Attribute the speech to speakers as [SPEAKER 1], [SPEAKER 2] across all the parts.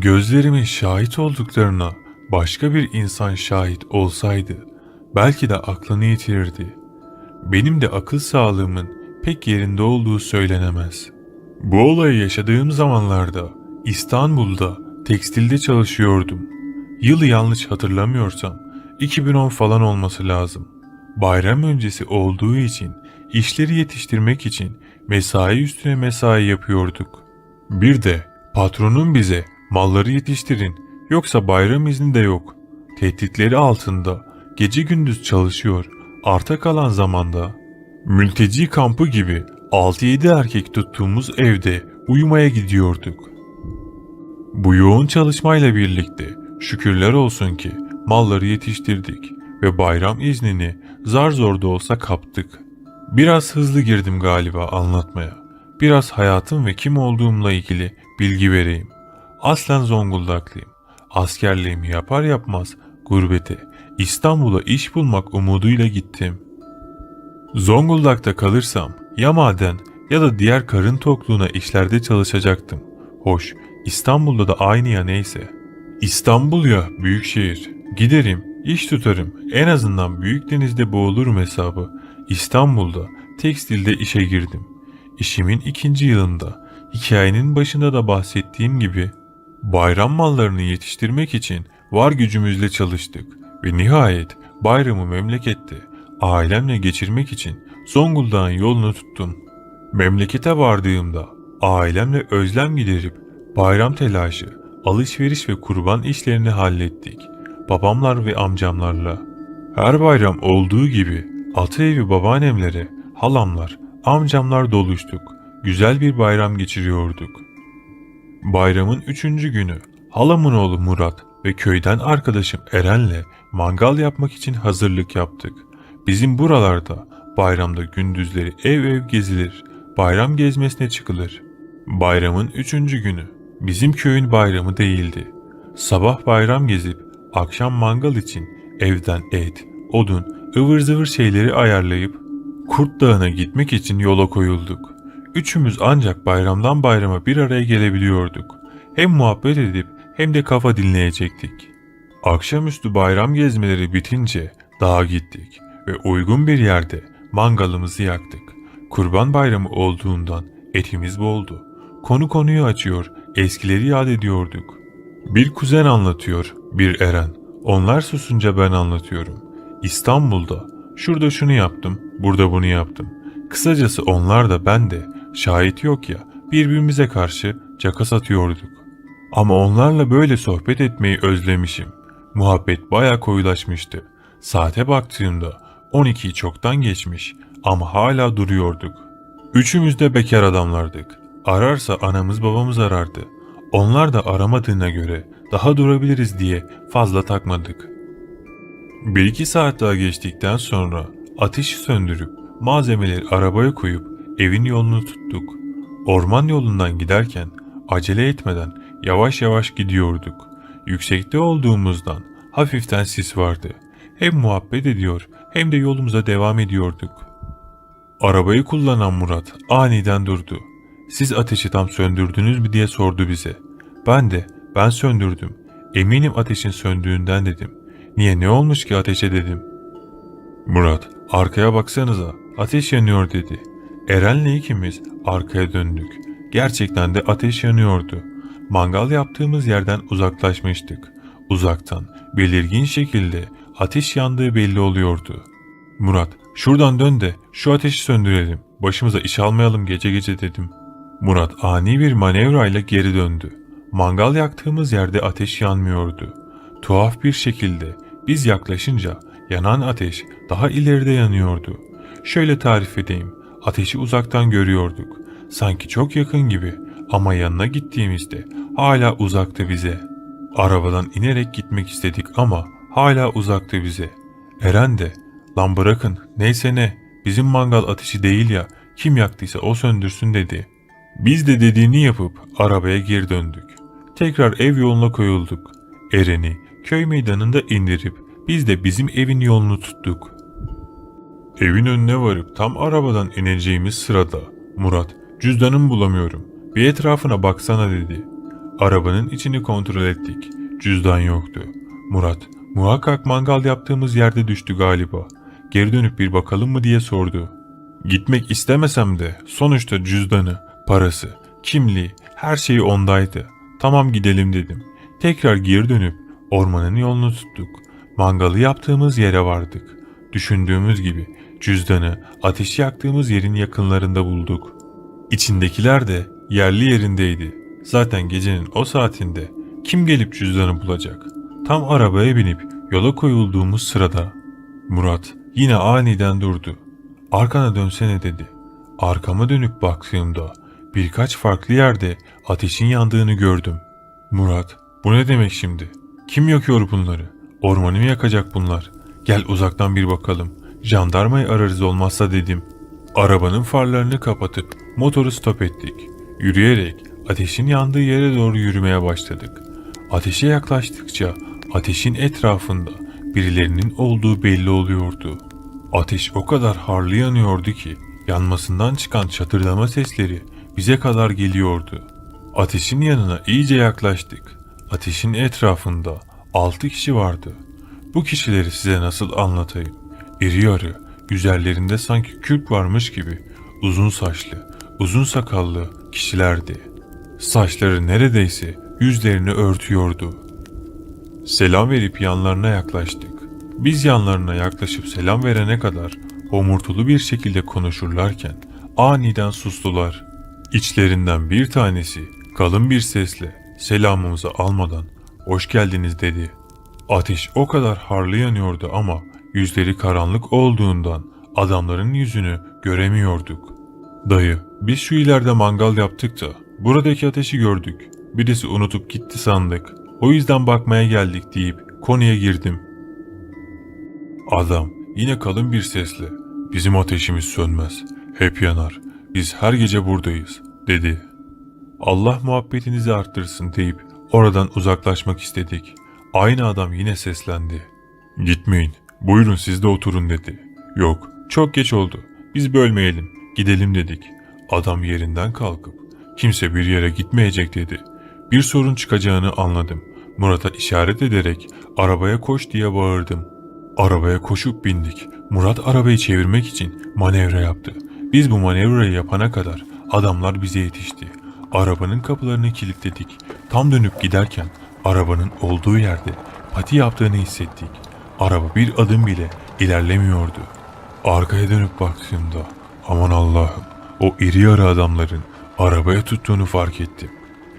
[SPEAKER 1] Gözlerimin şahit olduklarına başka bir insan şahit olsaydı belki de aklını yitirirdi. Benim de akıl sağlığımın pek yerinde olduğu söylenemez. Bu olayı yaşadığım zamanlarda İstanbul'da tekstilde çalışıyordum. Yılı yanlış hatırlamıyorsam 2010 falan olması lazım. Bayram öncesi olduğu için işleri yetiştirmek için mesai üstüne mesai yapıyorduk. Bir de patronun bize malları yetiştirin yoksa bayram izni de yok. Tehditleri altında gece gündüz çalışıyor. Arta kalan zamanda mülteci kampı gibi 6-7 erkek tuttuğumuz evde uyumaya gidiyorduk. Bu yoğun çalışmayla birlikte şükürler olsun ki malları yetiştirdik ve bayram iznini zar zor da olsa kaptık. Biraz hızlı girdim galiba anlatmaya. Biraz hayatım ve kim olduğumla ilgili bilgi vereyim. Aslen Zonguldaklıyım. Askerliğimi yapar yapmaz gurbete, İstanbul'a iş bulmak umuduyla gittim. Zonguldak'ta kalırsam ya maden ya da diğer karın tokluğuna işlerde çalışacaktım. Hoş, İstanbul'da da aynı ya neyse. İstanbul ya büyük şehir. Giderim, iş tutarım. En azından büyük denizde boğulurum hesabı. İstanbul'da tekstilde işe girdim. İşimin ikinci yılında hikayenin başında da bahsettiğim gibi bayram mallarını yetiştirmek için var gücümüzle çalıştık ve nihayet bayramı memlekette ailemle geçirmek için Zonguldak'ın yolunu tuttum. Memlekete vardığımda ailemle özlem giderip bayram telaşı, alışveriş ve kurban işlerini hallettik. Babamlar ve amcamlarla. Her bayram olduğu gibi ata evi babaannemlere, halamlar, amcamlar doluştuk. Güzel bir bayram geçiriyorduk. Bayramın üçüncü günü halamın oğlu Murat ve köyden arkadaşım Eren'le mangal yapmak için hazırlık yaptık. Bizim buralarda bayramda gündüzleri ev ev gezilir, bayram gezmesine çıkılır. Bayramın üçüncü günü bizim köyün bayramı değildi. Sabah bayram gezip akşam mangal için evden et, odun, ıvır zıvır şeyleri ayarlayıp Kurt Dağı'na gitmek için yola koyulduk. Üçümüz ancak bayramdan bayrama bir araya gelebiliyorduk. Hem muhabbet edip hem de kafa dinleyecektik. Akşamüstü bayram gezmeleri bitince dağa gittik ve uygun bir yerde mangalımızı yaktık. Kurban bayramı olduğundan etimiz boldu. Konu konuyu açıyor, eskileri yad ediyorduk. Bir kuzen anlatıyor, bir Eren. Onlar susunca ben anlatıyorum. İstanbul'da şurada şunu yaptım, burada bunu yaptım. Kısacası onlar da ben de şahit yok ya birbirimize karşı caka satıyorduk. Ama onlarla böyle sohbet etmeyi özlemişim. Muhabbet baya koyulaşmıştı. Saate baktığımda 12'yi çoktan geçmiş ama hala duruyorduk. Üçümüz de bekar adamlardık. Ararsa anamız babamız arardı. Onlar da aramadığına göre daha durabiliriz diye fazla takmadık. Bir iki saat daha geçtikten sonra ateşi söndürüp malzemeleri arabaya koyup evin yolunu tuttuk. Orman yolundan giderken acele etmeden yavaş yavaş gidiyorduk. Yüksekte olduğumuzdan hafiften sis vardı. Hem muhabbet ediyor hem de yolumuza devam ediyorduk. Arabayı kullanan Murat aniden durdu. Siz ateşi tam söndürdünüz mü diye sordu bize. Ben de ben söndürdüm. Eminim ateşin söndüğünden dedim. Niye ne olmuş ki ateşe dedim. Murat arkaya baksanıza ateş yanıyor dedi. Eren'le ikimiz arkaya döndük. Gerçekten de ateş yanıyordu. Mangal yaptığımız yerden uzaklaşmıştık. Uzaktan belirgin şekilde ateş yandığı belli oluyordu. Murat şuradan dön de şu ateşi söndürelim. Başımıza iş almayalım gece gece dedim. Murat ani bir manevrayla geri döndü. Mangal yaktığımız yerde ateş yanmıyordu. Tuhaf bir şekilde biz yaklaşınca yanan ateş daha ileride yanıyordu. Şöyle tarif edeyim. Ateşi uzaktan görüyorduk. Sanki çok yakın gibi ama yanına gittiğimizde hala uzaktı bize. Arabadan inerek gitmek istedik ama hala uzaktı bize. Eren de lan bırakın neyse ne bizim mangal ateşi değil ya kim yaktıysa o söndürsün dedi. Biz de dediğini yapıp arabaya geri döndük. Tekrar ev yoluna koyulduk. Eren'i köy meydanında indirip biz de bizim evin yolunu tuttuk. Evin önüne varıp tam arabadan ineceğimiz sırada Murat cüzdanımı bulamıyorum. Bir etrafına baksana dedi. Arabanın içini kontrol ettik. Cüzdan yoktu. Murat, muhakkak mangal yaptığımız yerde düştü galiba. Geri dönüp bir bakalım mı diye sordu. Gitmek istemesem de sonuçta cüzdanı, parası, kimliği, her şeyi ondaydı. Tamam gidelim dedim. Tekrar geri dönüp ormanın yolunu tuttuk. Mangalı yaptığımız yere vardık. Düşündüğümüz gibi cüzdanı ateşi yaktığımız yerin yakınlarında bulduk. İçindekiler de yerli yerindeydi. Zaten gecenin o saatinde kim gelip cüzdanı bulacak? Tam arabaya binip yola koyulduğumuz sırada Murat yine aniden durdu. Arkana dönsene dedi. Arkama dönüp baktığımda birkaç farklı yerde ateşin yandığını gördüm. Murat, bu ne demek şimdi? Kim yakıyor bunları? Ormanı mı yakacak bunlar? Gel uzaktan bir bakalım. Jandarmayı ararız olmazsa dedim. Arabanın farlarını kapatıp motoru stop ettik. Yürüyerek ateşin yandığı yere doğru yürümeye başladık. Ateşe yaklaştıkça ateşin etrafında birilerinin olduğu belli oluyordu. Ateş o kadar harlı yanıyordu ki yanmasından çıkan çatırdama sesleri bize kadar geliyordu. Ateşin yanına iyice yaklaştık. Ateşin etrafında altı kişi vardı. Bu kişileri size nasıl anlatayım? İri yarı, üzerlerinde sanki kürk varmış gibi uzun saçlı, uzun sakallı kişilerdi. Saçları neredeyse yüzlerini örtüyordu. Selam verip yanlarına yaklaştık. Biz yanlarına yaklaşıp selam verene kadar homurtulu bir şekilde konuşurlarken aniden sustular. İçlerinden bir tanesi kalın bir sesle selamımızı almadan hoş geldiniz dedi. Ateş o kadar harlı yanıyordu ama yüzleri karanlık olduğundan adamların yüzünü göremiyorduk. Dayı, biz şu ileride mangal yaptık da buradaki ateşi gördük. Birisi unutup gitti sandık. O yüzden bakmaya geldik deyip konuya girdim. Adam yine kalın bir sesle bizim ateşimiz sönmez. Hep yanar. Biz her gece buradayız dedi. Allah muhabbetinizi arttırsın deyip oradan uzaklaşmak istedik. Aynı adam yine seslendi. Gitmeyin. Buyurun siz de oturun dedi. Yok. Çok geç oldu. Biz bölmeyelim. Gidelim dedik. Adam yerinden kalkıp kimse bir yere gitmeyecek dedi. Bir sorun çıkacağını anladım. Murat'a işaret ederek arabaya koş diye bağırdım. Arabaya koşup bindik. Murat arabayı çevirmek için manevra yaptı. Biz bu manevrayı yapana kadar adamlar bize yetişti. Arabanın kapılarını kilitledik. Tam dönüp giderken arabanın olduğu yerde pati yaptığını hissettik. Araba bir adım bile ilerlemiyordu. Arkaya dönüp baktığımda aman Allah'ım o iri yarı adamların arabaya tuttuğunu fark ettim.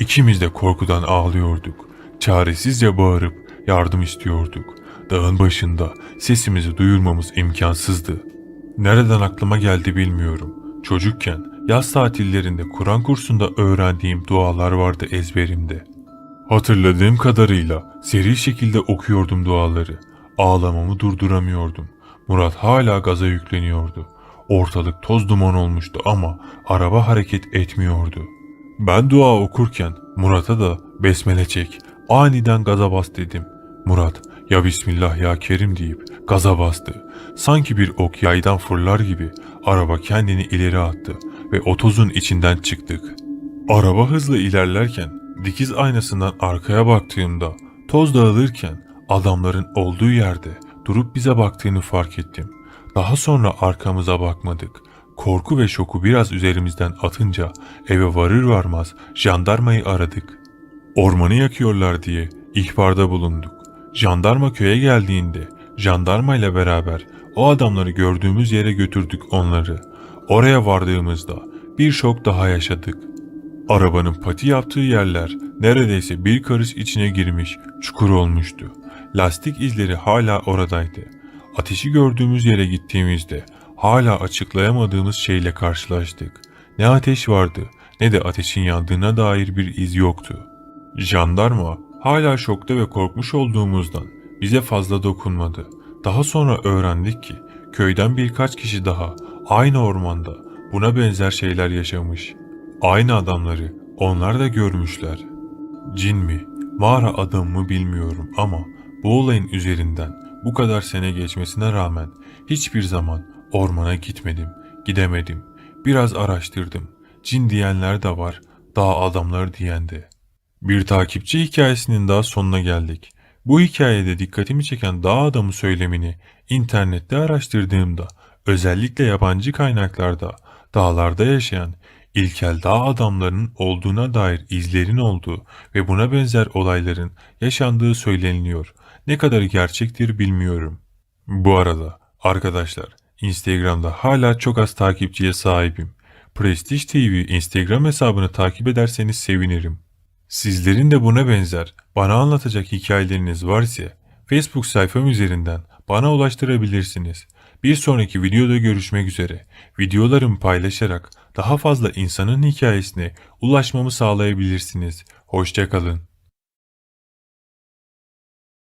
[SPEAKER 1] İkimiz de korkudan ağlıyorduk. Çaresizce bağırıp yardım istiyorduk. Dağın başında sesimizi duyurmamız imkansızdı. Nereden aklıma geldi bilmiyorum. Çocukken yaz tatillerinde Kur'an kursunda öğrendiğim dualar vardı ezberimde. Hatırladığım kadarıyla seri şekilde okuyordum duaları. Ağlamamı durduramıyordum. Murat hala gaza yükleniyordu. Ortalık toz duman olmuştu ama araba hareket etmiyordu. Ben dua okurken Murat'a da besmele çek, aniden gaza bas dedim. Murat ya Bismillah ya Kerim deyip gaza bastı. Sanki bir ok yaydan fırlar gibi araba kendini ileri attı ve o tozun içinden çıktık. Araba hızlı ilerlerken dikiz aynasından arkaya baktığımda toz dağılırken adamların olduğu yerde durup bize baktığını fark ettim. Daha sonra arkamıza bakmadık. Korku ve şoku biraz üzerimizden atınca eve varır varmaz jandarmayı aradık. Ormanı yakıyorlar diye ihbarda bulunduk. Jandarma köye geldiğinde jandarma ile beraber o adamları gördüğümüz yere götürdük onları. Oraya vardığımızda bir şok daha yaşadık. Arabanın pati yaptığı yerler neredeyse bir karış içine girmiş, çukur olmuştu. Lastik izleri hala oradaydı. Ateşi gördüğümüz yere gittiğimizde hala açıklayamadığımız şeyle karşılaştık. Ne ateş vardı ne de ateşin yandığına dair bir iz yoktu. Jandarma hala şokta ve korkmuş olduğumuzdan bize fazla dokunmadı. Daha sonra öğrendik ki köyden birkaç kişi daha aynı ormanda buna benzer şeyler yaşamış. Aynı adamları onlar da görmüşler. Cin mi, mağara adam mı bilmiyorum ama bu olayın üzerinden bu kadar sene geçmesine rağmen hiçbir zaman ormana gitmedim, gidemedim. Biraz araştırdım. Cin diyenler de var, dağ adamları diyen de. Bir takipçi hikayesinin daha sonuna geldik. Bu hikayede dikkatimi çeken dağ adamı söylemini internette araştırdığımda özellikle yabancı kaynaklarda dağlarda yaşayan ilkel dağ adamlarının olduğuna dair izlerin olduğu ve buna benzer olayların yaşandığı söyleniliyor. Ne kadar gerçektir bilmiyorum. Bu arada arkadaşlar Instagram'da hala çok az takipçiye sahibim. Prestige TV Instagram hesabını takip ederseniz sevinirim. Sizlerin de buna benzer bana anlatacak hikayeleriniz varsa Facebook sayfam üzerinden bana ulaştırabilirsiniz. Bir sonraki videoda görüşmek üzere. Videolarımı paylaşarak daha fazla insanın hikayesine ulaşmamı sağlayabilirsiniz. Hoşçakalın.